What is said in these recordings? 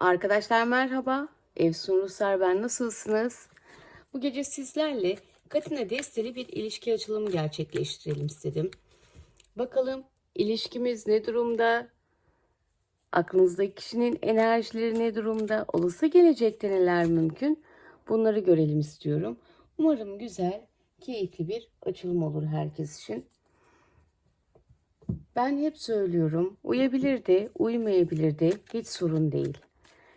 Arkadaşlar merhaba. Efsun Ruslar ben nasılsınız? Bu gece sizlerle Katina desteli bir ilişki açılımı gerçekleştirelim istedim. Bakalım ilişkimiz ne durumda? Aklınızdaki kişinin enerjileri ne durumda? Olası gelecekte neler mümkün? Bunları görelim istiyorum. Umarım güzel, keyifli bir açılım olur herkes için. Ben hep söylüyorum, uyabilir de, uymayabilir de hiç sorun değil.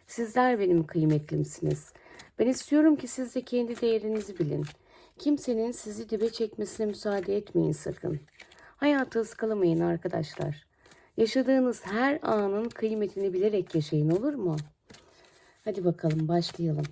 Sizler benim kıymetlimsiniz. Ben istiyorum ki siz de kendi değerinizi bilin. Kimsenin sizi dibe çekmesine müsaade etmeyin sakın. Hayatı ıskalamayın arkadaşlar. Yaşadığınız her anın kıymetini bilerek yaşayın olur mu? Hadi bakalım başlayalım.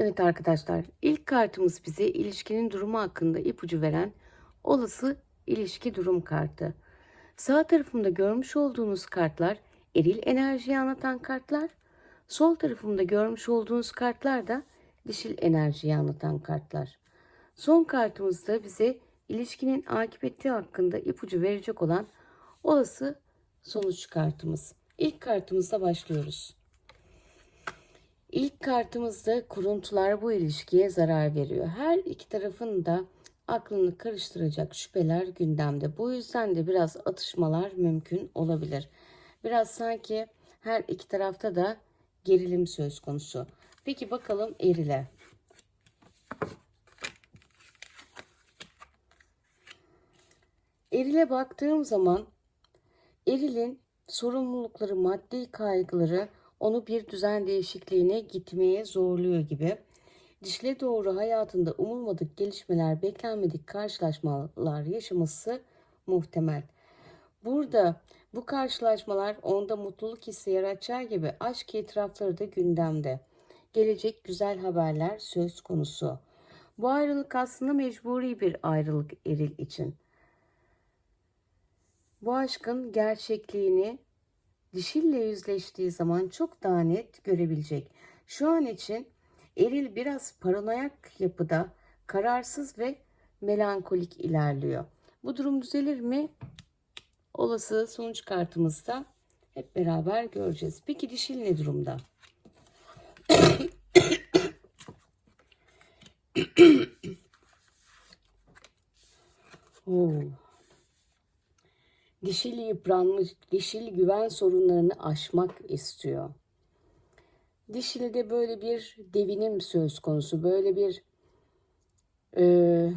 Evet arkadaşlar, ilk kartımız bize ilişkinin durumu hakkında ipucu veren olası ilişki durum kartı. Sağ tarafımda görmüş olduğunuz kartlar eril enerjiyi anlatan kartlar. Sol tarafımda görmüş olduğunuz kartlar da dişil enerjiyi anlatan kartlar. Son kartımızda bize ilişkinin akıbeti hakkında ipucu verecek olan olası sonuç kartımız. İlk kartımızla başlıyoruz. İlk kartımızda kuruntular bu ilişkiye zarar veriyor. Her iki tarafın da aklını karıştıracak şüpheler gündemde. Bu yüzden de biraz atışmalar mümkün olabilir. Biraz sanki her iki tarafta da gerilim söz konusu. Peki bakalım erile. Erile baktığım zaman erilin sorumlulukları, maddi kaygıları onu bir düzen değişikliğine gitmeye zorluyor gibi. Dişle doğru hayatında umulmadık gelişmeler, beklenmedik karşılaşmalar yaşaması muhtemel. Burada bu karşılaşmalar onda mutluluk hissi yaratacağı gibi aşk itirafları da gündemde. Gelecek güzel haberler söz konusu. Bu ayrılık aslında mecburi bir ayrılık eril için. Bu aşkın gerçekliğini dişille yüzleştiği zaman çok daha net görebilecek. Şu an için eril biraz paranoyak yapıda, kararsız ve melankolik ilerliyor. Bu durum düzelir mi? Olası sonuç kartımızda hep beraber göreceğiz. Peki dişil ne durumda? Dişil yıpranmış, dişil güven sorunlarını aşmak istiyor. Dişilde böyle bir devinim söz konusu, böyle bir e,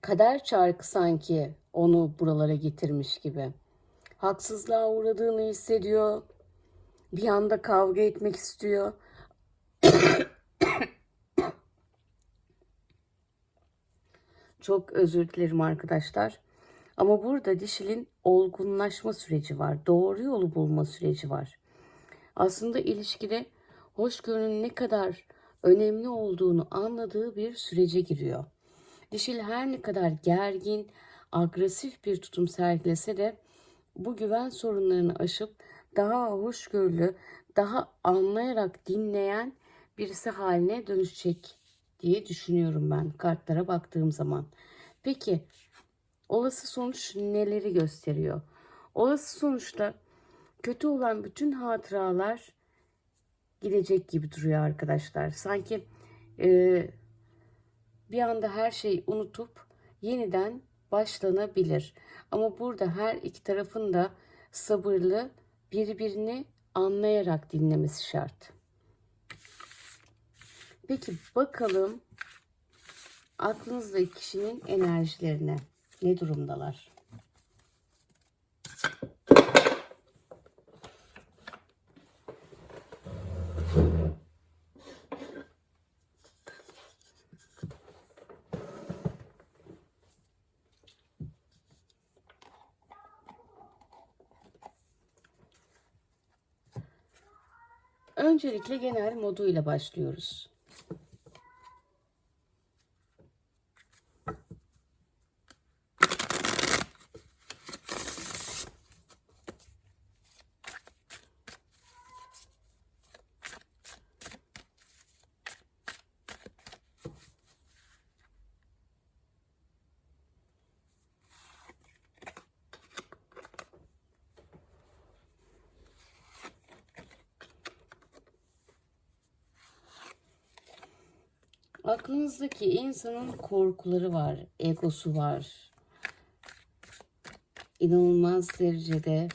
kader çarkı sanki onu buralara getirmiş gibi. Haksızlığa uğradığını hissediyor. Bir anda kavga etmek istiyor. Çok özür dilerim arkadaşlar. Ama burada dişilin olgunlaşma süreci var. Doğru yolu bulma süreci var. Aslında ilişkide hoşgörünün ne kadar önemli olduğunu anladığı bir sürece giriyor. Dişil her ne kadar gergin, agresif bir tutum sergilese de bu güven sorunlarını aşıp daha hoşgörülü, daha anlayarak dinleyen birisi haline dönüşecek diye düşünüyorum ben kartlara baktığım zaman. Peki olası sonuç neleri gösteriyor? Olası sonuçta kötü olan bütün hatıralar gidecek gibi duruyor arkadaşlar. Sanki e, bir anda her şeyi unutup yeniden başlanabilir. Ama burada her iki tarafın da sabırlı birbirini anlayarak dinlemesi şart. Peki bakalım aklınızdaki kişinin enerjilerine. Ne durumdalar? Öncelikle genel moduyla başlıyoruz. Aklınızdaki insanın korkuları var, egosu var. İnanılmaz derecede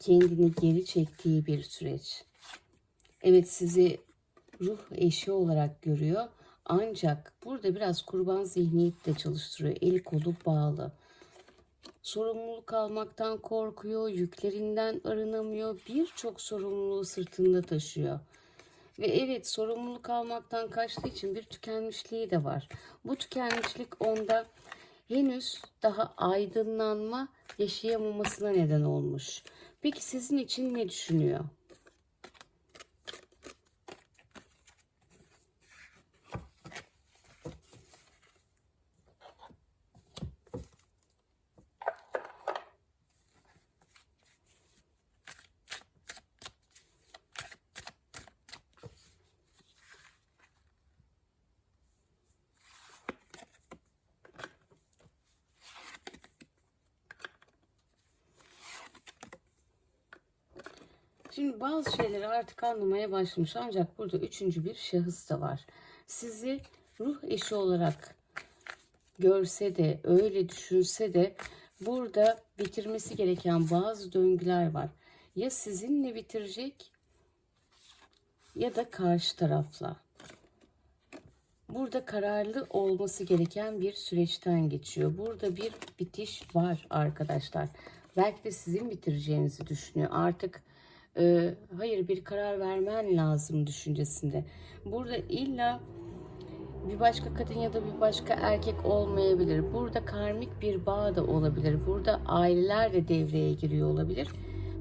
kendini geri çektiği bir süreç. Evet sizi ruh eşi olarak görüyor. Ancak burada biraz kurban zihniyet de çalıştırıyor. Eli kolu bağlı. Sorumluluk almaktan korkuyor, yüklerinden arınamıyor. Birçok sorumluluğu sırtında taşıyor. Ve evet sorumluluk almaktan kaçtığı için bir tükenmişliği de var. Bu tükenmişlik onda henüz daha aydınlanma yaşayamamasına neden olmuş. Peki sizin için ne düşünüyor? Şimdi bazı şeyleri artık anlamaya başlamış ancak burada üçüncü bir şahıs da var. Sizi ruh eşi olarak görse de öyle düşünse de burada bitirmesi gereken bazı döngüler var. Ya sizinle bitirecek ya da karşı tarafla. Burada kararlı olması gereken bir süreçten geçiyor. Burada bir bitiş var arkadaşlar. Belki de sizin bitireceğinizi düşünüyor. Artık e, hayır bir karar vermen lazım düşüncesinde. Burada illa bir başka kadın ya da bir başka erkek olmayabilir. Burada karmik bir bağ da olabilir. Burada aileler de devreye giriyor olabilir.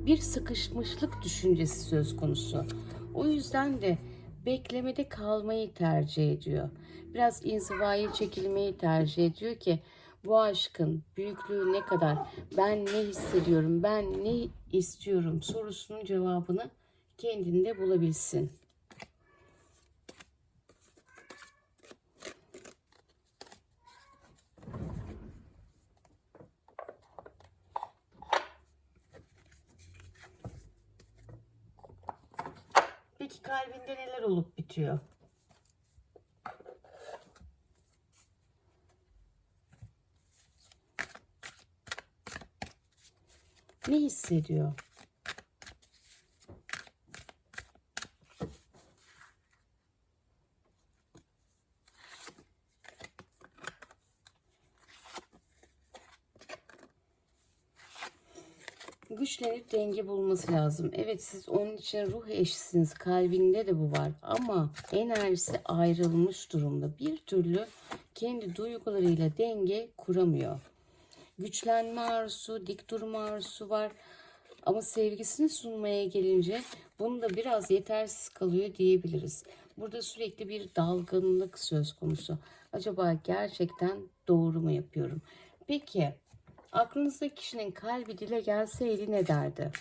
Bir sıkışmışlık düşüncesi söz konusu. O yüzden de beklemede kalmayı tercih ediyor. Biraz inzivaya çekilmeyi tercih ediyor ki bu aşkın büyüklüğü ne kadar, ben ne hissediyorum, ben ne istiyorum sorusunun cevabını kendinde bulabilsin. Peki kalbinde neler olup bitiyor? Ne hissediyor? güçlenip denge bulması lazım. Evet siz onun için ruh eşisiniz. Kalbinde de bu var. Ama enerjisi ayrılmış durumda. Bir türlü kendi duygularıyla denge kuramıyor. Güçlenme arzusu, dik durma arzusu var. Ama sevgisini sunmaya gelince bunu da biraz yetersiz kalıyor diyebiliriz. Burada sürekli bir dalgınlık söz konusu. Acaba gerçekten doğru mu yapıyorum? Peki aklınızdaki kişinin kalbi dile gelseydi ne derdi?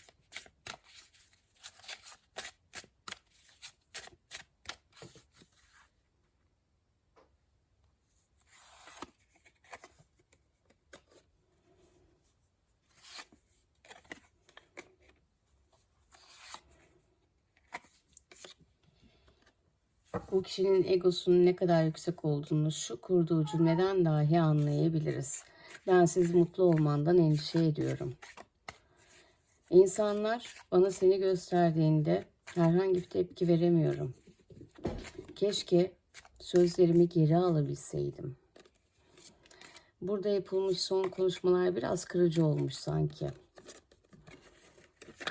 Bu kişinin egosunun ne kadar yüksek olduğunu şu kurduğu cümleden dahi anlayabiliriz. Ben siz mutlu olmandan endişe ediyorum. İnsanlar bana seni gösterdiğinde herhangi bir tepki veremiyorum. Keşke sözlerimi geri alabilseydim. Burada yapılmış son konuşmalar biraz kırıcı olmuş sanki.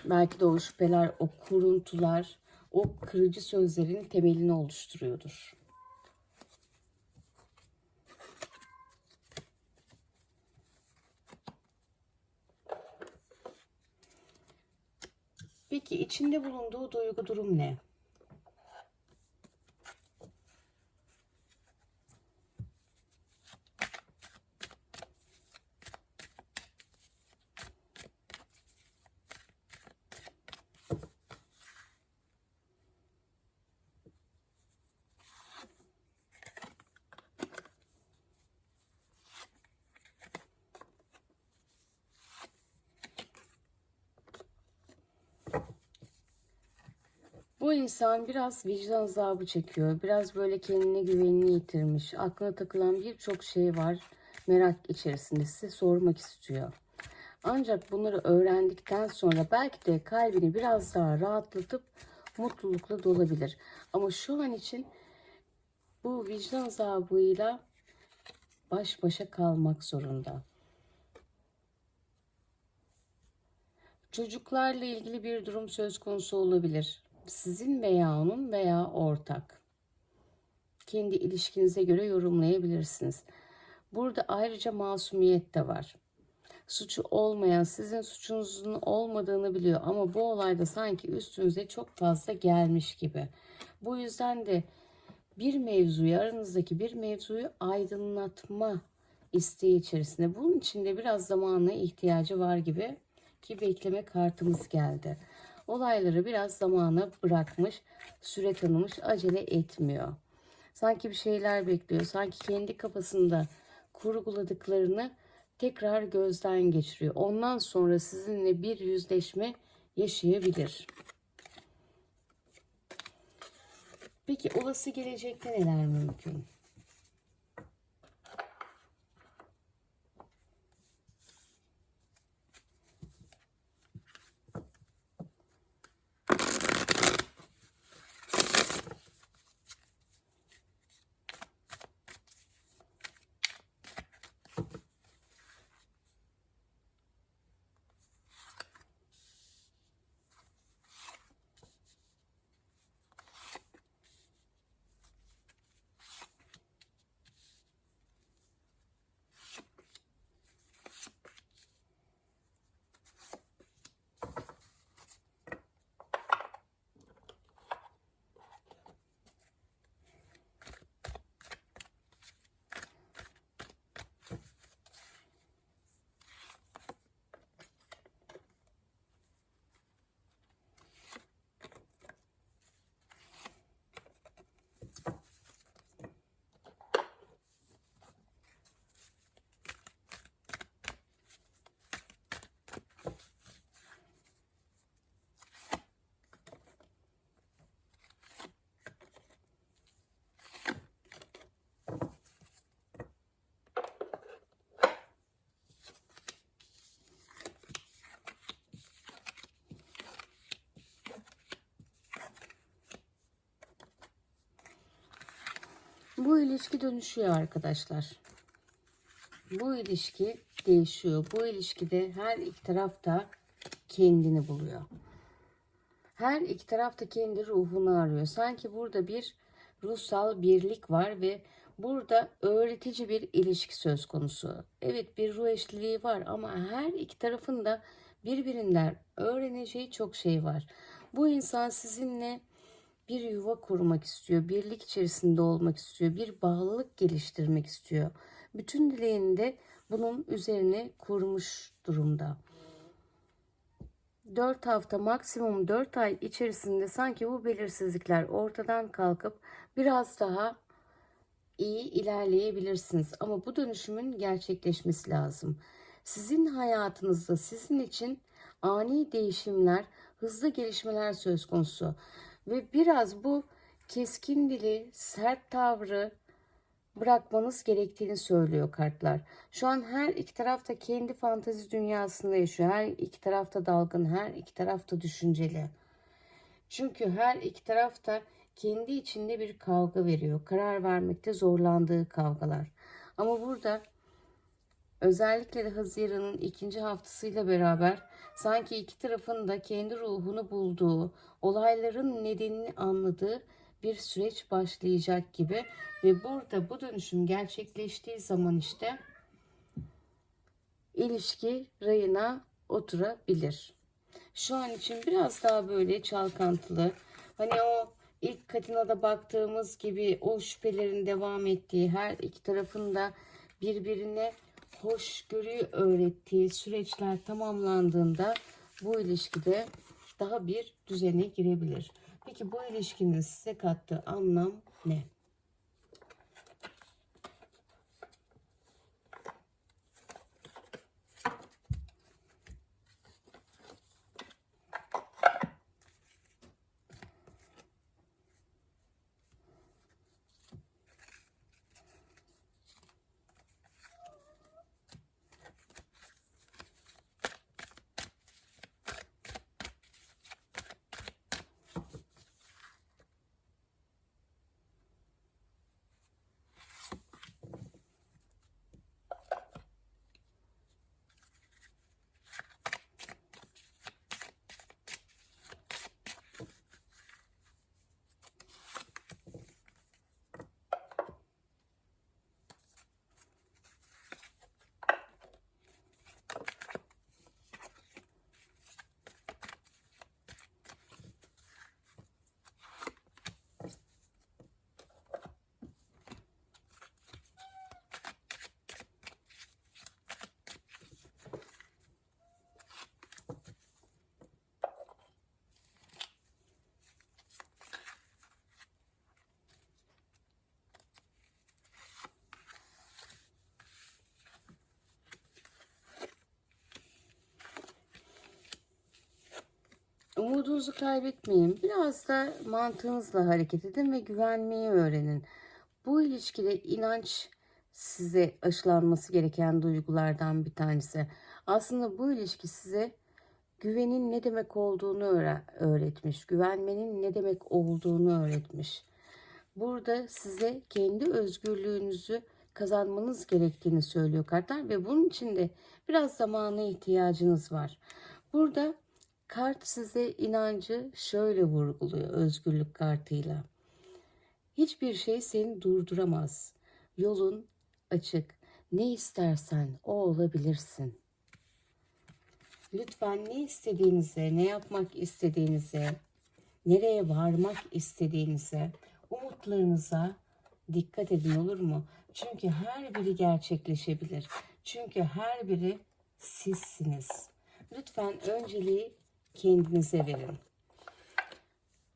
Belki de o şüpheler, o kuruntular, o kırıcı sözlerin temelini oluşturuyordur. Peki içinde bulunduğu duygu durum ne? Bu insan biraz vicdan azabı çekiyor. Biraz böyle kendine güvenini yitirmiş. Aklına takılan birçok şey var. Merak içerisinde size sormak istiyor. Ancak bunları öğrendikten sonra belki de kalbini biraz daha rahatlatıp mutlulukla dolabilir. Ama şu an için bu vicdan azabıyla baş başa kalmak zorunda. Çocuklarla ilgili bir durum söz konusu olabilir. Sizin veya onun veya ortak. Kendi ilişkinize göre yorumlayabilirsiniz. Burada ayrıca masumiyet de var. Suçu olmayan sizin suçunuzun olmadığını biliyor ama bu olayda sanki üstünüze çok fazla gelmiş gibi. Bu yüzden de bir mevzuyu aranızdaki bir mevzuyu aydınlatma isteği içerisinde. Bunun için de biraz zamana ihtiyacı var gibi ki bekleme kartımız geldi. Olayları biraz zamana bırakmış, süre tanımış, acele etmiyor. Sanki bir şeyler bekliyor. Sanki kendi kafasında kurguladıklarını tekrar gözden geçiriyor. Ondan sonra sizinle bir yüzleşme yaşayabilir. Peki olası gelecekte neler mümkün? Bu ilişki dönüşüyor arkadaşlar. Bu ilişki değişiyor. Bu ilişkide her iki taraf da kendini buluyor. Her iki taraf da kendi ruhunu arıyor. Sanki burada bir ruhsal birlik var ve burada öğretici bir ilişki söz konusu. Evet bir ruh eşliliği var ama her iki tarafın da birbirinden öğreneceği çok şey var. Bu insan sizinle bir yuva kurmak istiyor, birlik içerisinde olmak istiyor, bir bağlılık geliştirmek istiyor. Bütün dileğini de bunun üzerine kurmuş durumda. 4 hafta maksimum 4 ay içerisinde sanki bu belirsizlikler ortadan kalkıp biraz daha iyi ilerleyebilirsiniz. Ama bu dönüşümün gerçekleşmesi lazım. Sizin hayatınızda sizin için ani değişimler, hızlı gelişmeler söz konusu. Ve biraz bu keskin dili, sert tavrı bırakmanız gerektiğini söylüyor kartlar. Şu an her iki tarafta kendi fantezi dünyasında yaşıyor. Her iki tarafta dalgın, her iki tarafta düşünceli. Çünkü her iki tarafta kendi içinde bir kavga veriyor. Karar vermekte zorlandığı kavgalar. Ama burada Özellikle de Haziran'ın ikinci haftasıyla beraber sanki iki tarafın da kendi ruhunu bulduğu, olayların nedenini anladığı bir süreç başlayacak gibi ve burada bu dönüşüm gerçekleştiği zaman işte ilişki rayına oturabilir. Şu an için biraz daha böyle çalkantılı. Hani o ilk Katina'da baktığımız gibi o şüphelerin devam ettiği her iki tarafın da birbirine hoşgörüyü öğrettiği süreçler tamamlandığında bu ilişkide daha bir düzene girebilir. Peki bu ilişkinin size kattığı anlam ne? Umudunuzu kaybetmeyin. Biraz da mantığınızla hareket edin ve güvenmeyi öğrenin. Bu ilişkide inanç size aşılanması gereken duygulardan bir tanesi. Aslında bu ilişki size güvenin ne demek olduğunu öğre- öğretmiş. Güvenmenin ne demek olduğunu öğretmiş. Burada size kendi özgürlüğünüzü kazanmanız gerektiğini söylüyor kartlar ve bunun için de biraz zamana ihtiyacınız var. Burada kart size inancı şöyle vurguluyor özgürlük kartıyla. Hiçbir şey seni durduramaz. Yolun açık. Ne istersen o olabilirsin. Lütfen ne istediğinize, ne yapmak istediğinize, nereye varmak istediğinize, umutlarınıza dikkat edin olur mu? Çünkü her biri gerçekleşebilir. Çünkü her biri sizsiniz. Lütfen önceliği kendinize verin.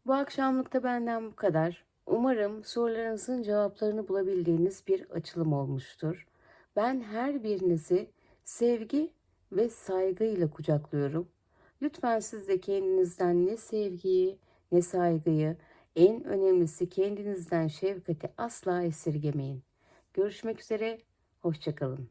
Bu akşamlık da benden bu kadar. Umarım sorularınızın cevaplarını bulabildiğiniz bir açılım olmuştur. Ben her birinizi sevgi ve saygıyla kucaklıyorum. Lütfen siz de kendinizden ne sevgiyi ne saygıyı, en önemlisi kendinizden şefkati asla esirgemeyin. Görüşmek üzere, hoşçakalın.